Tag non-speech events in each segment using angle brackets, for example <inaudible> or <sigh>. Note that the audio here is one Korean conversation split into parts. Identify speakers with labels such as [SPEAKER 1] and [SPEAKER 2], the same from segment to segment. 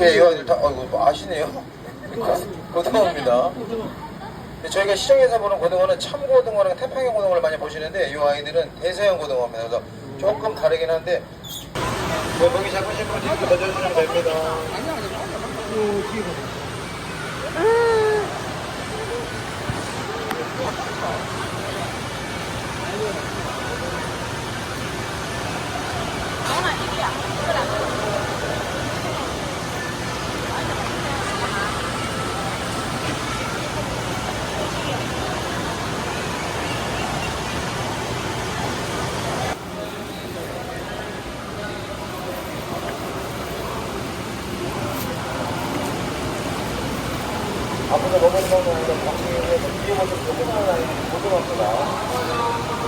[SPEAKER 1] 예, 이거 다 어, 이거 아시네요. 고등어입니다. 저희가 시장에서 보는 고등어는 참고등어랑 태평양 고등어를 많이 보시는데 이 아이들은 대서양 고등어입니다. 그래서 조금 다르긴 한데 네, 거기 잡으신 분 뒤로 던져주시면 됩니다. 앞 먹은 거는 방송에서 뒤에 모습 조그마한 아이들이 고등어입니다.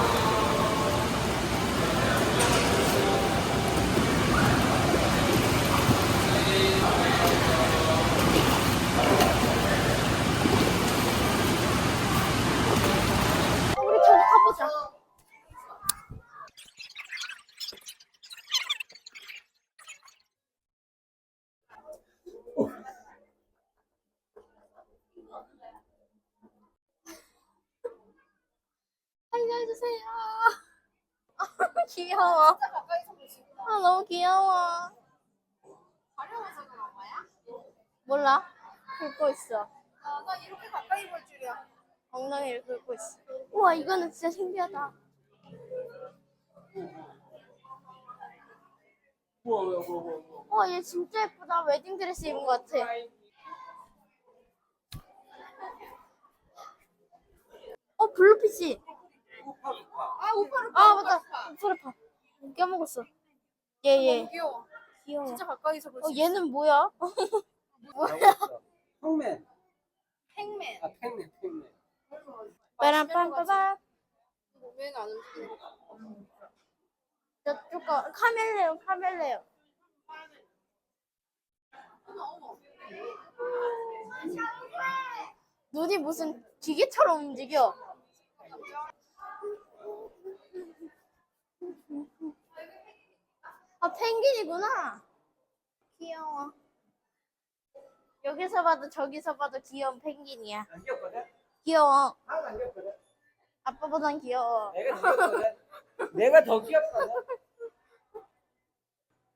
[SPEAKER 2] 우리 저기 가보자. 알려 주세요. 아, <laughs> 귀여워. 아, 너무 귀여워.
[SPEAKER 3] 가려워서 그런 거야?
[SPEAKER 2] 몰라? 긁고 있어.
[SPEAKER 3] 아, 나 이렇게 가까이 볼 줄이야.
[SPEAKER 2] 엉덩이를 긁고 있어. 우와, 이거는 진짜 신기하다. 우와, 얘 진짜 예쁘다. 웨딩 드레스 입은 것 같아. 어, 블루피쉬.
[SPEAKER 3] 아, 오빠를
[SPEAKER 2] 아, 맞다. 우파르파. 깨먹었어. 얘, 얘.
[SPEAKER 3] 귀여워.
[SPEAKER 2] 귀여워.
[SPEAKER 3] 진짜 가까이서 볼수
[SPEAKER 2] 어,
[SPEAKER 3] 있어.
[SPEAKER 2] 얘는 뭐야? <laughs>
[SPEAKER 4] 팩맨.
[SPEAKER 3] 팽맨.
[SPEAKER 4] 아, 팩맨, 팩맨.
[SPEAKER 2] 빠람빰빠밤.
[SPEAKER 3] 왜는 안 움직이는
[SPEAKER 2] 저쪽 거, 카멜레온, 카멜레온. 눈이 무슨 기계처럼 움직여. 아, 펭귄이구나. 귀여워. 여기서 봐도 저기서 봐도 귀여운 펭귄이야.
[SPEAKER 4] 안 귀엽거든?
[SPEAKER 2] 귀여워.
[SPEAKER 4] 하나도 안 귀엽거든?
[SPEAKER 2] 아빠보단 귀여워.
[SPEAKER 4] 내가 더 귀엽거든? 내가 더 귀엽거든?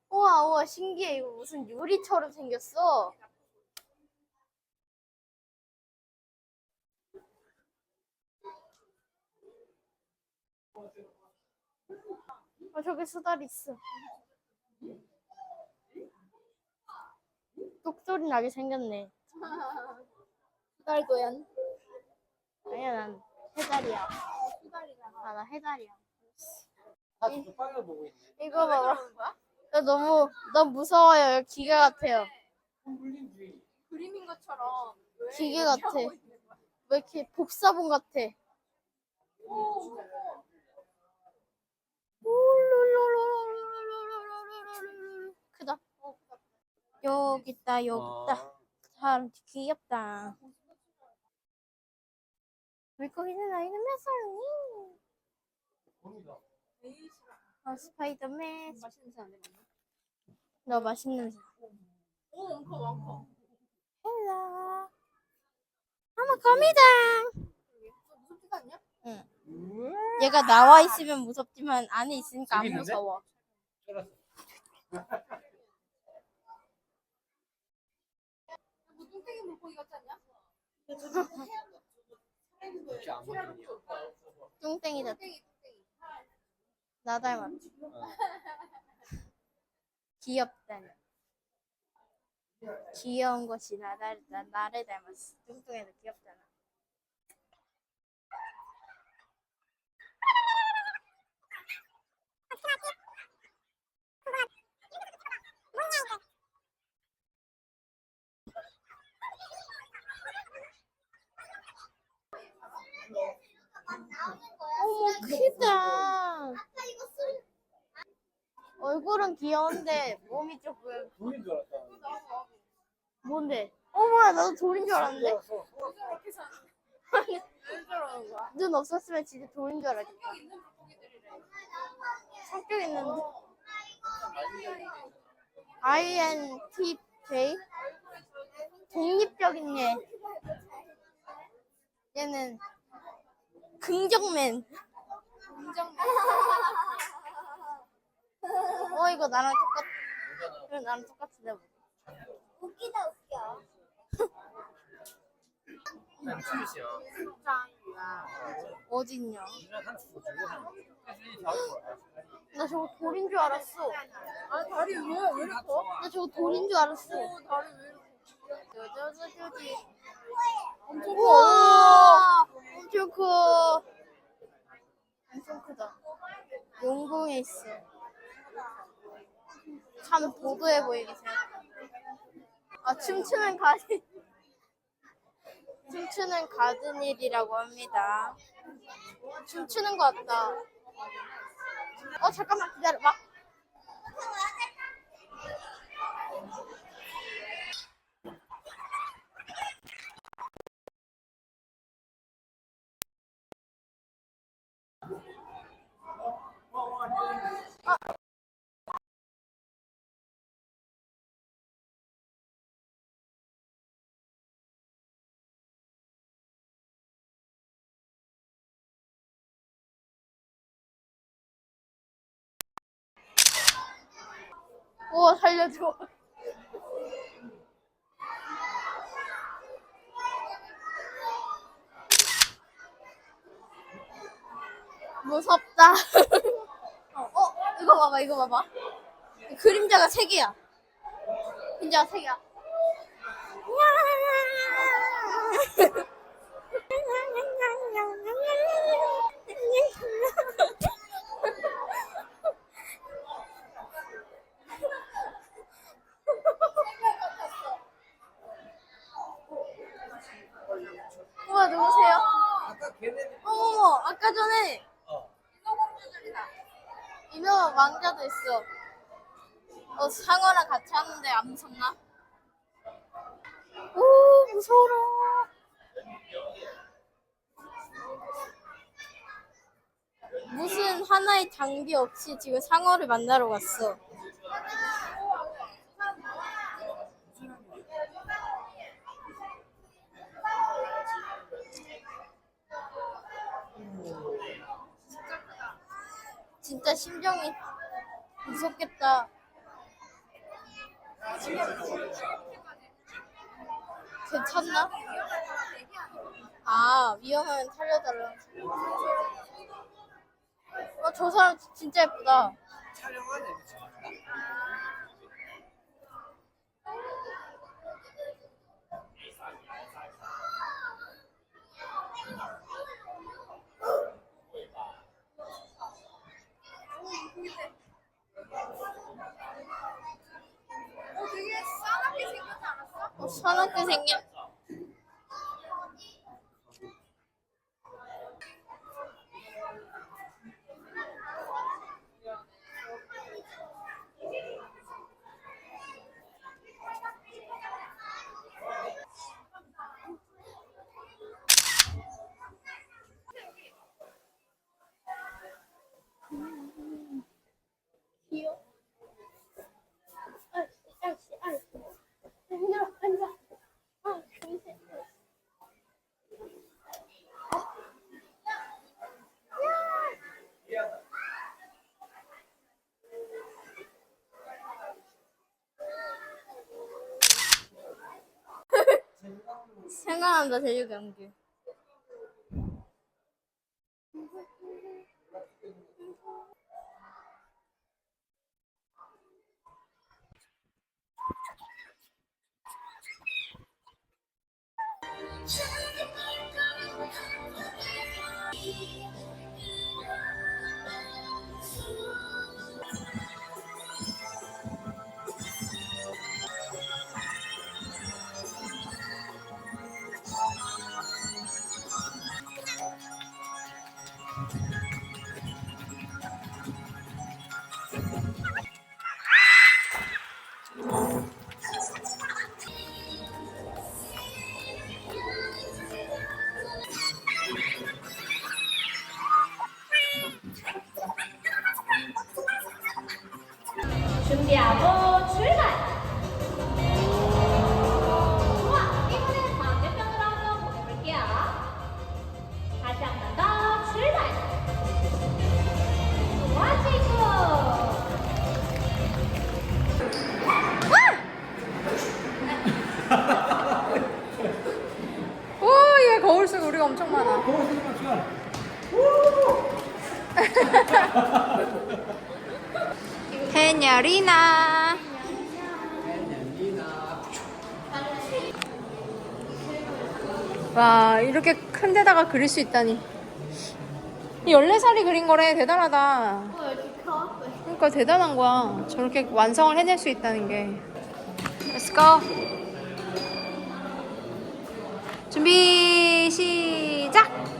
[SPEAKER 2] 우와, 우와, 신기해. 이거 무슨 유리처럼 생겼어. 아, 저기 수달 있어. 똑소리 나게 생겼네.
[SPEAKER 3] 수달도연.
[SPEAKER 2] 아니야, 난 해달이야.
[SPEAKER 3] 아,
[SPEAKER 2] 나 해달이야.
[SPEAKER 4] 보고 있네.
[SPEAKER 2] 이거 봐봐. 나 너무, 너무 무서워요. 기가 같아요.
[SPEAKER 4] 흔들림주의.
[SPEAKER 3] 그림인 것처럼. 왜
[SPEAKER 2] 기계 같아.
[SPEAKER 3] 하고 있는 거야?
[SPEAKER 2] 왜 이렇게 복사본 같아.
[SPEAKER 3] 오,
[SPEAKER 2] 여기 있다, 여기 있다.
[SPEAKER 4] 아,
[SPEAKER 2] 참 귀엽다. 물고기는 아이는 몇 살이니?
[SPEAKER 3] 어,
[SPEAKER 2] 스파이더맨.
[SPEAKER 3] 맛있는 냄새 안 내.
[SPEAKER 2] 너 맛있는 냄새.
[SPEAKER 3] 오, 많고 많고.
[SPEAKER 2] 헬로. 어머, 거미다.
[SPEAKER 3] 무섭지도 않냐?
[SPEAKER 2] 응. 얘가 나와 있으면 무섭지만 안에 있으니까 안
[SPEAKER 4] 있는데?
[SPEAKER 2] 무서워.
[SPEAKER 4] 쫄았어.
[SPEAKER 3] 물고기 같지 않냐?
[SPEAKER 4] 역시 안 보이네요.
[SPEAKER 2] 뚱땡이다.
[SPEAKER 3] 뚱땡이 뚱땡이.
[SPEAKER 2] 나 닮았지.
[SPEAKER 4] 어.
[SPEAKER 2] 귀엽다니. 귀여운 것이 나를, 나, 나를 닮았어. 뚱뚱해도 귀엽잖아. 어머, 크다. 얼굴은 귀여운데 몸이 조금
[SPEAKER 4] 돌인 줄 알았다.
[SPEAKER 2] 뭔데? 어머야 나도 돌인 줄 알았는데.
[SPEAKER 3] 사. 왜 저러?
[SPEAKER 2] 눈 없었으면 진짜 돌인 줄.
[SPEAKER 3] 있는 물고기들이래.
[SPEAKER 2] 성격 있는데. INTJ? 독립적인 얘. 얘는 긍정맨.
[SPEAKER 3] 긍정맨. <laughs>
[SPEAKER 2] 어, 이거 나랑 똑같, 이거 나랑 똑같은데. 뭐.
[SPEAKER 5] 웃기다 웃겨.
[SPEAKER 4] 그냥 출시야.
[SPEAKER 2] 어딨냐? 나 저거 돌인 줄 알았어.
[SPEAKER 3] 아 다리 왜, 왜 이렇게 커?
[SPEAKER 2] 나 저거 돌인 줄 알았어.
[SPEAKER 3] 어, 다리 왜 이렇게
[SPEAKER 2] 저저저저지.
[SPEAKER 3] 엄청
[SPEAKER 2] 우와! 엄청 커. 엄청 크다. 용궁에 있어. 참 도도해 보이게 생겼다. 아, 춤추는 가든. 춤추는 가든일이라고 합니다. 춤추는 것 같다. 어, 잠깐만 기다려봐. 우와, 살려줘. 무섭다. 어, 어, 이거 봐봐, 이거 봐봐. 그림자가 세 개야. 그림자가 세 개야. 우와, 누구세요?
[SPEAKER 4] 아까 걔네
[SPEAKER 2] 어머머, 아까 전에
[SPEAKER 4] 어.
[SPEAKER 2] 유명한 왕자도 있어. 어, 상어랑 같이 하는데 안 무섭나? 오, 무서워라. 무슨 하나의 장비 없이 지금 상어를 만나러 갔어. 진짜 심정이 무섭겠다. 괜찮나? 아, 위험하면 살려달라. 어, 저 사람 진짜 예쁘다.
[SPEAKER 4] 촬영하네.
[SPEAKER 2] 선하게 생긴. 생각난다 제주 경기.
[SPEAKER 5] 많아. <laughs> 페냐리나. 와, 이렇게 큰 데다가 그릴 수 있다니. 14살이 그린 거래. 대단하다. 그러니까 대단한 거야. 저렇게 완성을 해낼 수 있다는 게. Let's go. 준비 시작.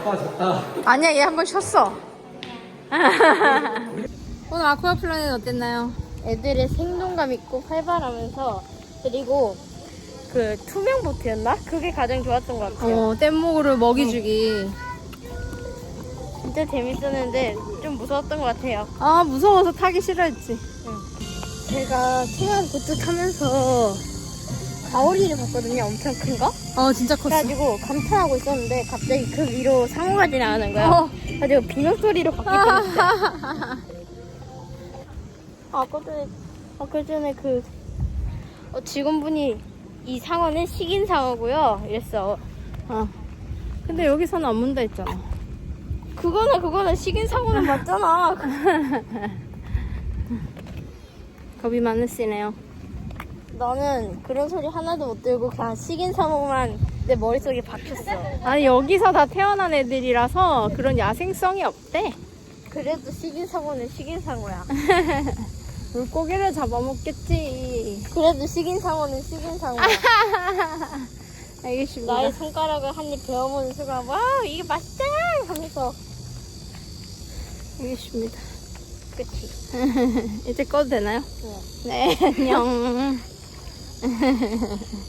[SPEAKER 4] 아빠 좋다.
[SPEAKER 5] 아니야, 얘 한 번 쉬었어. <laughs> 오늘 아쿠아 플라넷 어땠나요?
[SPEAKER 2] 애들의 생동감 있고 활발하면서 그리고 그 투명 보트였나? 그게 가장 좋았던 것 같아요.
[SPEAKER 5] 어, 뗏목으로 먹이 주기.
[SPEAKER 2] 진짜 재밌었는데 좀 무서웠던 것 같아요.
[SPEAKER 5] 아, 무서워서 타기 싫어했지.
[SPEAKER 2] 제가 투명 보트 타면서 가오리를 봤거든요. 엄청 큰 거.
[SPEAKER 5] 어, 진짜 컸어.
[SPEAKER 2] 그래가지고 감탄하고 있었는데 갑자기 그 위로 상어가 지나가는 거야.
[SPEAKER 5] 어.
[SPEAKER 2] 그래가지고 비명 소리로 바뀌었어요. 아까 전에 아까 전에 그 어, 직원분이 이 상어는 식인 상어고요. 이랬어.
[SPEAKER 5] 어. 근데 여기서는 안 문다 했잖아.
[SPEAKER 2] 그거는 그거는 식인 상어는 맞잖아. <laughs>
[SPEAKER 5] 겁이 많으시네요.
[SPEAKER 2] 나는 그런 소리 하나도 못 들고 그냥 식인 상어만 내 머릿속에 박혔어.
[SPEAKER 5] 아니, 여기서 다 태어난 애들이라서 그런 야생성이 없대.
[SPEAKER 2] 그래도 식인 상어는 식인 상어야. <laughs>
[SPEAKER 5] 물고기를 잡아먹겠지.
[SPEAKER 2] 그래도 식인 상어는 식인 상어야. <laughs>
[SPEAKER 5] 알겠습니다.
[SPEAKER 2] 나의 손가락을 한 입 베어보는 순간 와우 이게 맛있다 하면서
[SPEAKER 5] 알겠습니다.
[SPEAKER 2] 그치 <laughs>
[SPEAKER 5] 이제 꺼도 되나요? 네, 안녕. 嗯哼哼哼